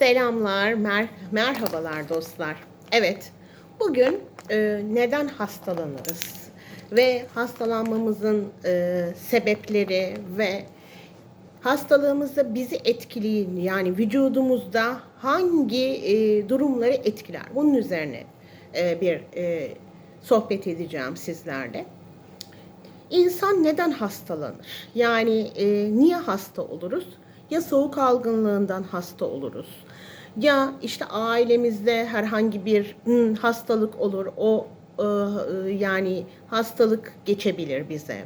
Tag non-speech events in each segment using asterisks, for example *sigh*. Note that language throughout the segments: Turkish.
Selamlar, mer merhabalar dostlar. Evet, bugün e, neden hastalanırız ve hastalanmamızın e, sebepleri ve hastalığımızda bizi etkileyen yani vücudumuzda hangi e, durumları etkiler? Bunun üzerine e, bir e, sohbet edeceğim sizlerle. İnsan neden hastalanır? Yani e, niye hasta oluruz? Ya soğuk algınlığından hasta oluruz. Ya işte ailemizde herhangi bir hmm, hastalık olur. O e, e, yani hastalık geçebilir bize.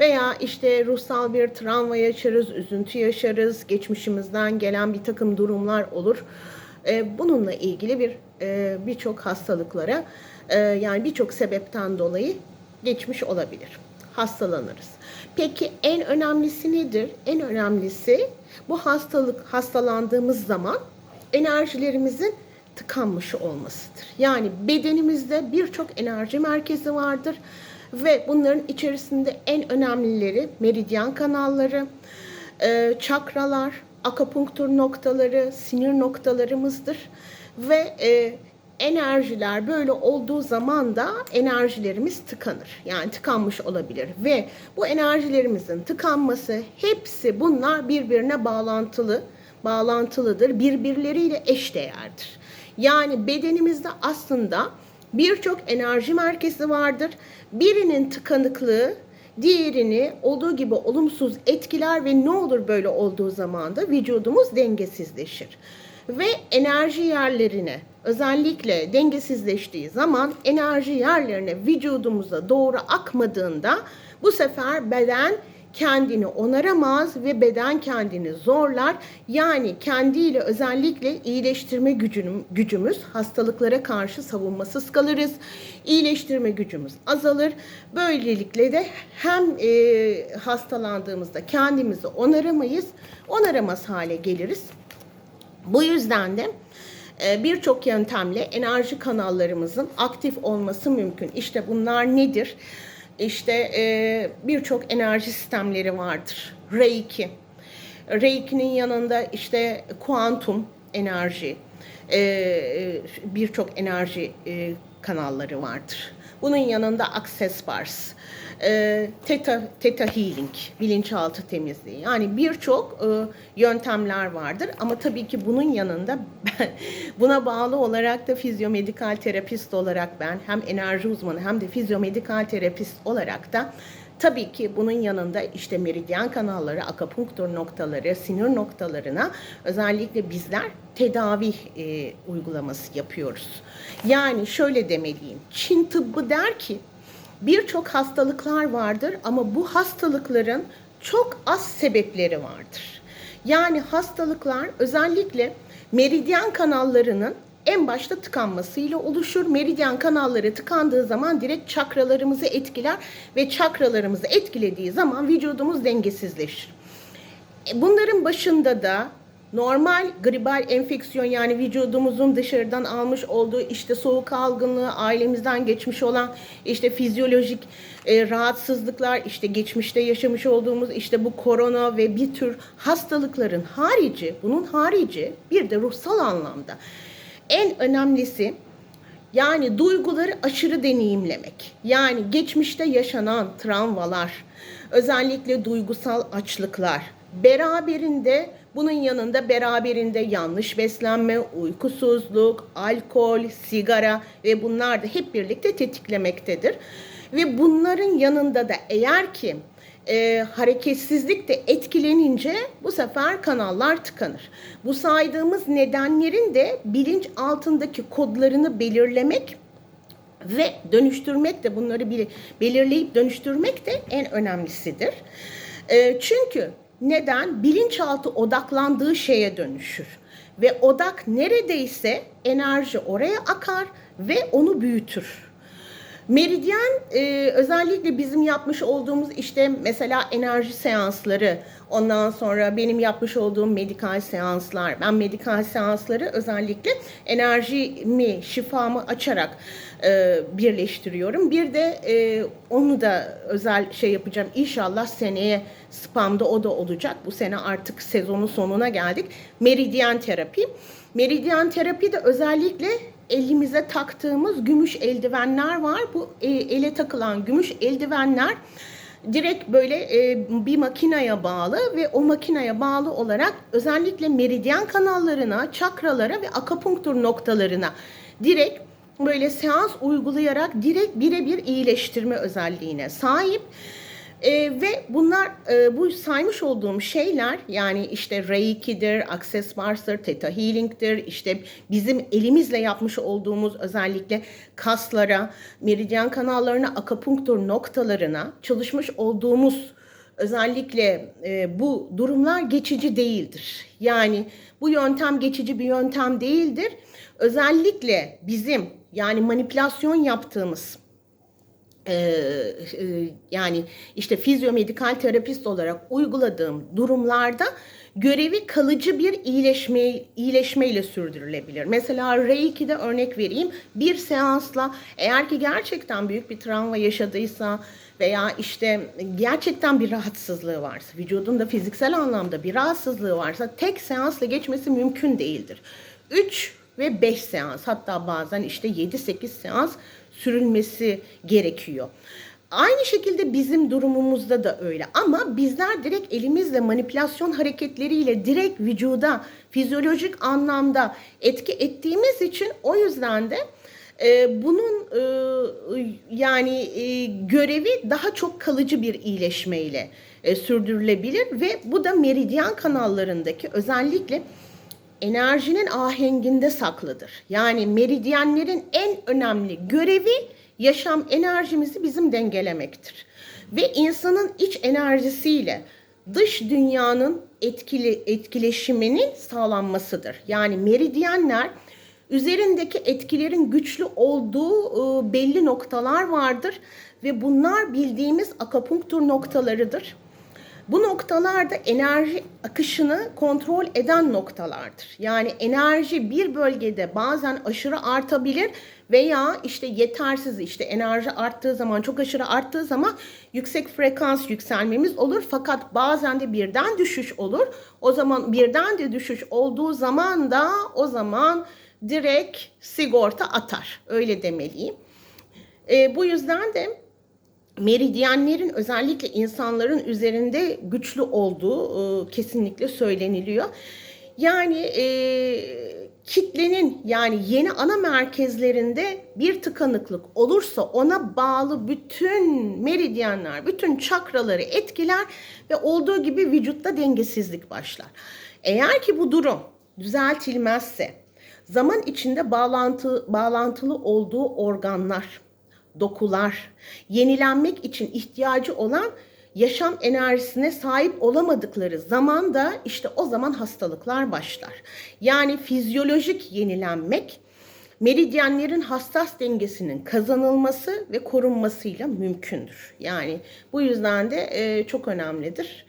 Veya işte ruhsal bir travma yaşarız, üzüntü yaşarız, geçmişimizden gelen bir takım durumlar olur. E, bununla ilgili bir birçok hastalıklara yani birçok sebepten dolayı geçmiş olabilir. Hastalanırız. Peki en önemlisi nedir? En önemlisi bu hastalık hastalandığımız zaman enerjilerimizin tıkanmış olmasıdır. Yani bedenimizde birçok enerji merkezi vardır ve bunların içerisinde en önemlileri meridyen kanalları, e, çakralar, akupunktur noktaları, sinir noktalarımızdır ve e, enerjiler böyle olduğu zaman da enerjilerimiz tıkanır. Yani tıkanmış olabilir ve bu enerjilerimizin tıkanması hepsi bunlar birbirine bağlantılı, bağlantılıdır. Birbirleriyle eşdeğerdir. Yani bedenimizde aslında birçok enerji merkezi vardır. Birinin tıkanıklığı diğerini olduğu gibi olumsuz etkiler ve ne olur böyle olduğu zaman da vücudumuz dengesizleşir. Ve enerji yerlerine özellikle dengesizleştiği zaman enerji yerlerine vücudumuza doğru akmadığında bu sefer beden kendini onaramaz ve beden kendini zorlar. Yani kendiyle özellikle iyileştirme gücümüz hastalıklara karşı savunmasız kalırız. İyileştirme gücümüz azalır. Böylelikle de hem e, hastalandığımızda kendimizi onaramayız, onaramaz hale geliriz. Bu yüzden de e, birçok yöntemle enerji kanallarımızın aktif olması mümkün. İşte bunlar nedir? İşte e, birçok enerji sistemleri vardır. Reiki. Reiki'nin yanında işte kuantum enerji, e, birçok enerji kanalları vardır. Bunun yanında Access Bars, e, Theta, Theta Healing, bilinçaltı temizliği. Yani birçok e, yöntemler vardır ama tabii ki bunun yanında ben *laughs* buna bağlı olarak da fizyomedikal terapist olarak ben hem enerji uzmanı hem de fizyomedikal terapist olarak da Tabii ki bunun yanında işte meridyen kanalları, akupunktur noktaları, sinir noktalarına özellikle bizler tedavi e, uygulaması yapıyoruz. Yani şöyle demeliyim. Çin tıbbı der ki birçok hastalıklar vardır ama bu hastalıkların çok az sebepleri vardır. Yani hastalıklar özellikle meridyen kanallarının en başta tıkanmasıyla oluşur. Meridyen kanalları tıkandığı zaman direkt çakralarımızı etkiler ve çakralarımızı etkilediği zaman vücudumuz dengesizleşir. E, bunların başında da normal gribal enfeksiyon yani vücudumuzun dışarıdan almış olduğu işte soğuk algınlığı, ailemizden geçmiş olan işte fizyolojik e, rahatsızlıklar, işte geçmişte yaşamış olduğumuz işte bu korona ve bir tür hastalıkların harici, bunun harici bir de ruhsal anlamda en önemlisi yani duyguları aşırı deneyimlemek. Yani geçmişte yaşanan travmalar, özellikle duygusal açlıklar, beraberinde bunun yanında beraberinde yanlış beslenme, uykusuzluk, alkol, sigara ve bunlar da hep birlikte tetiklemektedir. Ve bunların yanında da eğer ki e, hareketsizlik de etkilenince bu sefer kanallar tıkanır. Bu saydığımız nedenlerin de bilinç altındaki kodlarını belirlemek ve dönüştürmek de bunları bir belirleyip dönüştürmek de en önemlisidir. E, çünkü neden? Bilinçaltı odaklandığı şeye dönüşür. Ve odak neredeyse enerji oraya akar ve onu büyütür. Meridyen e, özellikle bizim yapmış olduğumuz işte mesela enerji seansları, ondan sonra benim yapmış olduğum medikal seanslar. Ben medikal seansları özellikle enerjimi, şifamı açarak e, birleştiriyorum. Bir de e, onu da özel şey yapacağım. İnşallah seneye spamda o da olacak. Bu sene artık sezonun sonuna geldik. Meridyen terapi. Meridyen terapi de özellikle elimize taktığımız gümüş eldivenler var. Bu e, ele takılan gümüş eldivenler direkt böyle e, bir makineye bağlı ve o makineye bağlı olarak özellikle meridyen kanallarına, çakralara ve akupunktur noktalarına direkt böyle seans uygulayarak direkt birebir iyileştirme özelliğine sahip. E, ve bunlar e, bu saymış olduğum şeyler yani işte Reiki'dir, Access Bars'tır, Theta Healing'dir, işte bizim elimizle yapmış olduğumuz özellikle kaslara, meridyen kanallarına, akupunktur noktalarına çalışmış olduğumuz özellikle e, bu durumlar geçici değildir. Yani bu yöntem geçici bir yöntem değildir. Özellikle bizim yani manipülasyon yaptığımız e, e, yani işte fizyomedikal terapist olarak uyguladığım durumlarda görevi kalıcı bir iyileşme iyileşmeyle sürdürülebilir. Mesela Reiki'de örnek vereyim. Bir seansla eğer ki gerçekten büyük bir travma yaşadıysa veya işte gerçekten bir rahatsızlığı varsa, vücudunda fiziksel anlamda bir rahatsızlığı varsa tek seansla geçmesi mümkün değildir. 3 ve 5 seans hatta bazen işte 7-8 seans sürülmesi gerekiyor. Aynı şekilde bizim durumumuzda da öyle ama bizler direkt elimizle manipülasyon hareketleriyle direkt vücuda fizyolojik anlamda etki ettiğimiz için o yüzden de e, bunun e, yani e, görevi daha çok kalıcı bir iyileşmeyle e, sürdürülebilir ve bu da meridyen kanallarındaki özellikle enerjinin ahenginde saklıdır. Yani meridyenlerin en önemli görevi yaşam enerjimizi bizim dengelemektir. Ve insanın iç enerjisiyle dış dünyanın etkili etkileşiminin sağlanmasıdır. Yani meridyenler üzerindeki etkilerin güçlü olduğu ıı, belli noktalar vardır ve bunlar bildiğimiz akupunktur noktalarıdır. Bu noktalarda enerji akışını kontrol eden noktalardır. Yani enerji bir bölgede bazen aşırı artabilir veya işte yetersiz işte enerji arttığı zaman çok aşırı arttığı zaman yüksek frekans yükselmemiz olur fakat bazen de birden düşüş olur. O zaman birden de düşüş olduğu zaman da o zaman direkt sigorta atar. Öyle demeliyim. E, bu yüzden de meridyenlerin özellikle insanların üzerinde güçlü olduğu e, kesinlikle söyleniliyor. Yani e, kitlenin yani yeni ana merkezlerinde bir tıkanıklık olursa ona bağlı bütün meridyenler, bütün çakraları etkiler ve olduğu gibi vücutta dengesizlik başlar. Eğer ki bu durum düzeltilmezse zaman içinde bağlantı bağlantılı olduğu organlar dokular, yenilenmek için ihtiyacı olan yaşam enerjisine sahip olamadıkları zaman da işte o zaman hastalıklar başlar. Yani fizyolojik yenilenmek meridyenlerin hassas dengesinin kazanılması ve korunmasıyla mümkündür. Yani bu yüzden de e, çok önemlidir.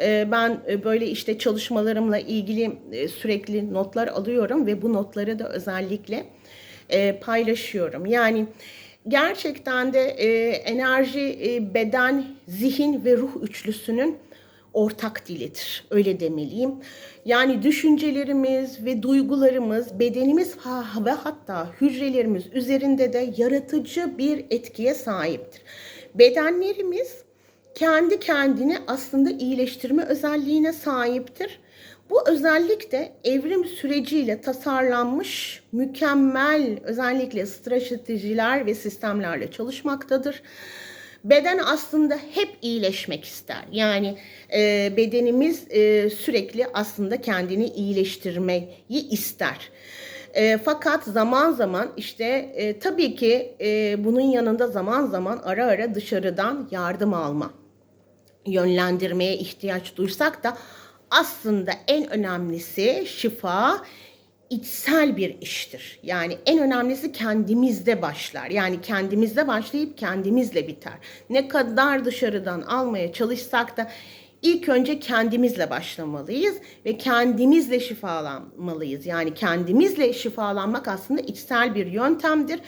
E, ben e, böyle işte çalışmalarımla ilgili e, sürekli notlar alıyorum ve bu notları da özellikle e, paylaşıyorum. Yani gerçekten de e, enerji, e, beden, zihin ve ruh üçlüsünün ortak dilidir. Öyle demeliyim. Yani düşüncelerimiz ve duygularımız, bedenimiz ve hatta hücrelerimiz üzerinde de yaratıcı bir etkiye sahiptir. Bedenlerimiz kendi kendini aslında iyileştirme özelliğine sahiptir. Bu özellik de evrim süreciyle tasarlanmış mükemmel özellikle stratejiler ve sistemlerle çalışmaktadır. Beden aslında hep iyileşmek ister. Yani e, bedenimiz e, sürekli aslında kendini iyileştirmeyi ister. E, fakat zaman zaman işte e, tabii ki e, bunun yanında zaman zaman ara ara dışarıdan yardım alma, yönlendirmeye ihtiyaç duysak da aslında en önemlisi şifa içsel bir iştir. Yani en önemlisi kendimizde başlar. Yani kendimizde başlayıp kendimizle biter. Ne kadar dışarıdan almaya çalışsak da ilk önce kendimizle başlamalıyız ve kendimizle şifalanmalıyız. Yani kendimizle şifalanmak aslında içsel bir yöntemdir.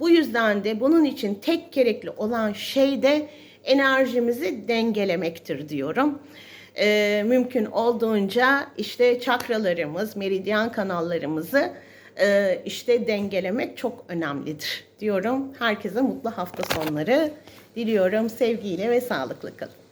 Bu yüzden de bunun için tek gerekli olan şey de enerjimizi dengelemektir diyorum. Ee, mümkün olduğunca işte çakralarımız, meridyen kanallarımızı e, işte dengelemek çok önemlidir diyorum. Herkese mutlu hafta sonları diliyorum. Sevgiyle ve sağlıklı kalın.